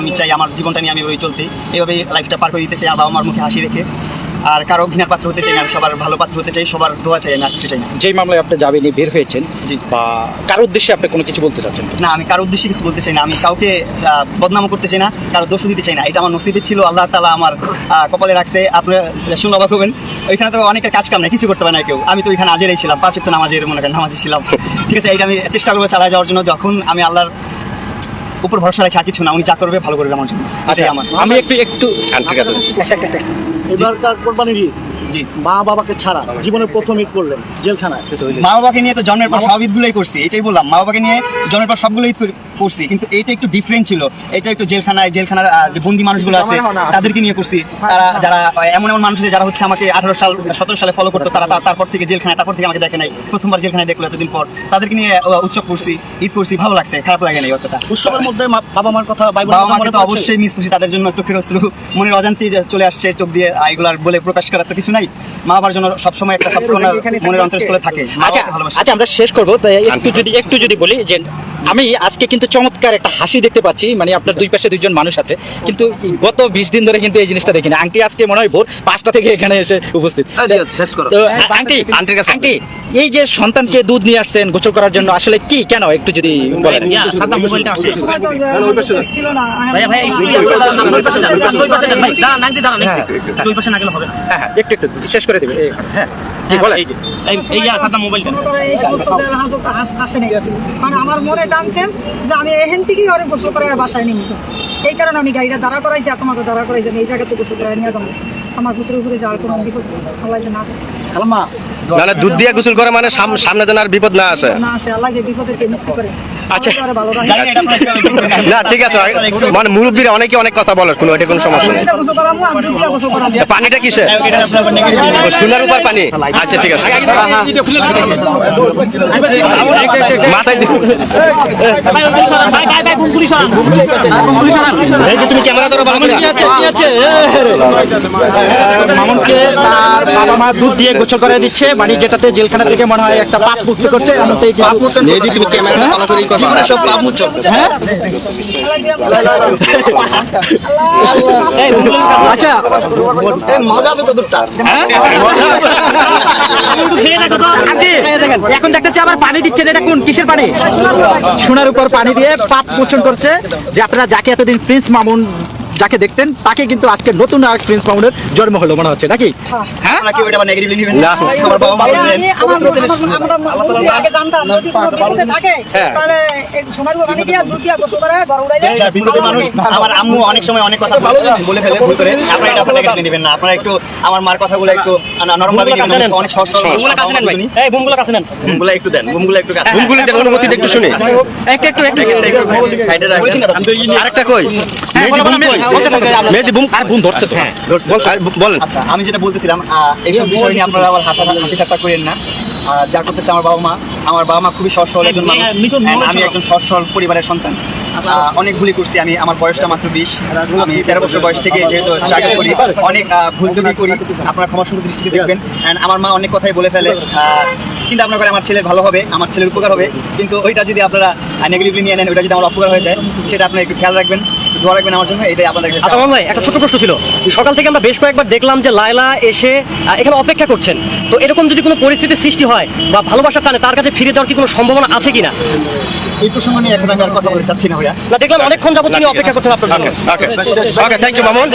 আমি চাই আমার জীবনটা নিয়ে আমি ওই চলতে। এইভাবেই লাইফটা পার করে দিতে চাই আর বাবা মার মুখে হাসি রেখে। আর কারও ঘৃণার পাত্র হতে চাই না আমি সবার ভালো পাত্র হতে চাই সবার দোয়া চাই না কিছু চাই না। যেই মামলায় আপনি জামিনে বের হয়েছেন জি। বা কার উদ্দেশ্যে আপনি কোনো কিছু বলতে চাচ্ছেন? না আমি কারও উদ্দেশ্যে কিছু বলতে চাই না আমি কাউকে বদনাম করতে চাই না কারও দোষ দিতে চাই না। এটা আমার নসিবে ছিল আল্লাহ তালা আমার কপালে রাখছে। আপনারা শুনলে অবাক হবেন ওইখানে তো অনেকের কাজ কাম নেই কিছু করতে পারে না কেউ। আমি তো ওইখানে আজেরাই ছিলাম পাঁচ নামাজের মনে করেন নামাজি ছিলাম। ঠিক আছে এইটা আমি চেষ্টা করব চালা যাওয়ার জন্য। যখন আমি আল্লাহর উপর ভরসা রাখে আর কিছু না উনি যা করবে ভালো করবে আমার জন্য। আমার। আমি একটু একটু আহ, ঠিক আছে। এবারকার মা বাবাকে ছাড়া জীবনের প্রথম ঈদ করলেন জেলখানায়। মা বাবাকে নিয়ে তো জন্মের পর সব ঈদগুলোই করছি এটাই বললাম। মা বাবাকে নিয়ে জন্মের পর সবগুলো ঈদ করছি কিন্তু এটা একটু ডিফারেন্ট ছিল। এটা একটু জেলখানায় জেলখানার যে বন্দি মানুষগুলো আছে তাদেরকে নিয়ে করছি। তারা যারা এমন এমন মানুষ যারা হচ্ছে আমাকে আঠারো সাল সতেরো সালে ফলো করতো তারা তারপর থেকে জেলখানায় তারপর থেকে আমাকে দেখে নাই। প্রথমবার জেলখানায় দেখল এতদিন পর। তাদেরকে নিয়ে উৎসব করছি ঈদ করছি ভালো লাগছে খারাপ লাগে নাই অতটা। উৎসবের মধ্যে বাবা মার কথা বাবা মাকে তো অবশ্যই মিস করছি তাদের জন্য চোখের অশ্রু মনের অজান্তেই চলে আসছে চোখ দিয়ে এগুলো আর বলে প্রকাশ করার তো কিছু নাই। মা বাবার জন্য সবসময় একটা সবসময় মনের অন্তরস্থলে থাকে আচ্ছা আচ্ছা আমরা শেষ করব। তাই একটু যদি একটু যদি বলি যে আমি আজকে কিন্তু চমৎকার একটা হাসি দেখতে পাচ্ছি মানে আপনার দুই পাশে দুইজন মানুষ আছে কিন্তু গত বিশ দিন ধরে কিন্তু এই জিনিসটা দেখি না আংটি আজকে মনে হয় ভোর পাঁচটা থেকে এখানে এসে উপস্থিত। তো আংটি আন্টির কাছে আংটি। এই যে সন্তানকে দুধ নিয়ে আসছেন গোসল করার জন্য আসলে কি কেন? একটু যদি বলেন। একটু। হ্যাঁ হ্যাঁ একটু শেষ করে দিবে হ্যাঁ এই মোবাইলটা। মনে। মানে আমার মনে টানছেন যে আমি এখান থেকেই অনেক গোসল করে বাসায় নিব এই কারণে আমি গাড়িটা দাঁড়া করাইছি আর তোমাকে দাঁড়া করাইছি আমি এই জায়গাতে গোসল করে নিয়ে যাব। আমার পুত্রের উপরে যাওয়ার কোনো কিছু ভালো যে না খালাম্মা না না দুধ দিয়ে গোসল করে মানে সাম- সামনে যেন আর বিপদ না আসে। না আসে আল্লাহ যে বিপদেরকে মুক্ত করে। আচ্ছা। না ঠিক আছে। মানে মুরব্বীরা অনেকে অনেক কথা বলে কোনো এটা কোনো সমস্যা নেই। পানিটা কিসে সোনার উপর পানি। আচ্ছা ঠিক আছে। মাথায় তুমি ক্যামেরা ধরো ভালো করে। মামুনকে তার বাবা মা দুধ দিয়ে গোসল করে দিচ্ছে। মানে যেটাতে জেলখানা থেকে মনে হয় একটা পাপ মুক্ত করছে। এমনটাই কিন্তু এই তুমি ক্যামেরাটা ভালো করে করো জীবনে সব পাপ হ্যাঁ? আচ্ছা। মজা আছে তো আন্টি, এখন দেখতেছি আবার পানি দিচ্ছেন। এটা কোন কিসের পানি? সোনার উপর পানি দিয়ে পাপ মোচন করছে। যে আপনারা যাকে এতদিন প্রিন্স মামুন যাকে দেখতেন তাকে কিন্তু আজকে নতুন আর প্রিন্স মামুনের জন্ম হলো মনে হচ্ছে নাকি হ্যাঁ এটা আবার নেগেটিভলি নেবেন না। আমার বাবা মা আমার আমরা আগে জানতাম যদি কোনো থাকে হ্যাঁ। তাহলে এই দিয়া দুধ দিয়া গোসল করে ঘর উড়াইলে মানুষ আমার আম্মু অনেক সময় অনেক কথা বলে বলে ফেলে ভুল করে আপনারা এটা আপনারা নেগেটিভলি নেবেন না আপনারা একটু আমার মার কথাগুলো একটু নরম ভাবে নেবেন অনেক সহজ সরল শুনি। এই বুমগুলো কাছে নেন বুমগুলো একটু দেন বুমগুলো একটু কাছে ভুলগুলি দেখো অনুমতিটা একটু শুনি একটু একটু একটু সাইডে রাখেন আরেকটা কই হ্যাঁ, হ্যাঁ আচ্ছা আমি যেটা বলতেছিলাম এইসব বিষয় নিয়ে আপনারা আবার হাসা হাসি ঠাট্টা করেন না। আর যা করতেছে আমার বাবা মা আমার বাবা মা খুবই সহজ সরল একজন মানুষ। আমি একজন সরল পরিবারের সন্তান। অনেক ভুলই করছি। আমি আমার বয়সটা মাত্র বিশ। আমি তেরো বছর বয়স থেকে যেহেতু স্ট্রাগল করি অনেক ভুল ত্রুটি করি। আপনারা ক্ষমা সুন্দর দৃষ্টিতে দেখবেন। অ্যান্ড আমার মা অনেক কথাই বলে ফেলে চিন্তা ভাবনা করে আমার ছেলের ভালো হবে আমার ছেলের উপকার হবে। কিন্তু ওইটা যদি আপনারা নেগেটিভলি নিয়ে নেন ওইটা যদি আমার অপকার হয়ে যায় সেটা আপনারা একটু খেয়াল রাখবেন দোয়া রাখবেন আমার জন্য। এটাই আপনাদের আচ্ছা ভাই একটা ছোট প্রশ্ন ছিল। সকাল থেকে আমরা বেশ কয়েকবার দেখলাম যে লায়লা এসে এখানে অপেক্ষা করছেন। তো এরকম যদি কোনো পরিস্থিতির সৃষ্টি হয় বা ভালোবাসার টানে তার কাছে ফিরে যাওয়ার কি কোনো সম্ভাবনা আছে কিনা? এই প্রসঙ্গ নিয়ে এখন আমি আর কথা বলতে চাচ্ছি না ভাইয়া। না দেখলাম অনেকক্ষণ যাবত তিনি অপেক্ষা করছেন আপনার ওকে থ্যাংক ইউ মামুন।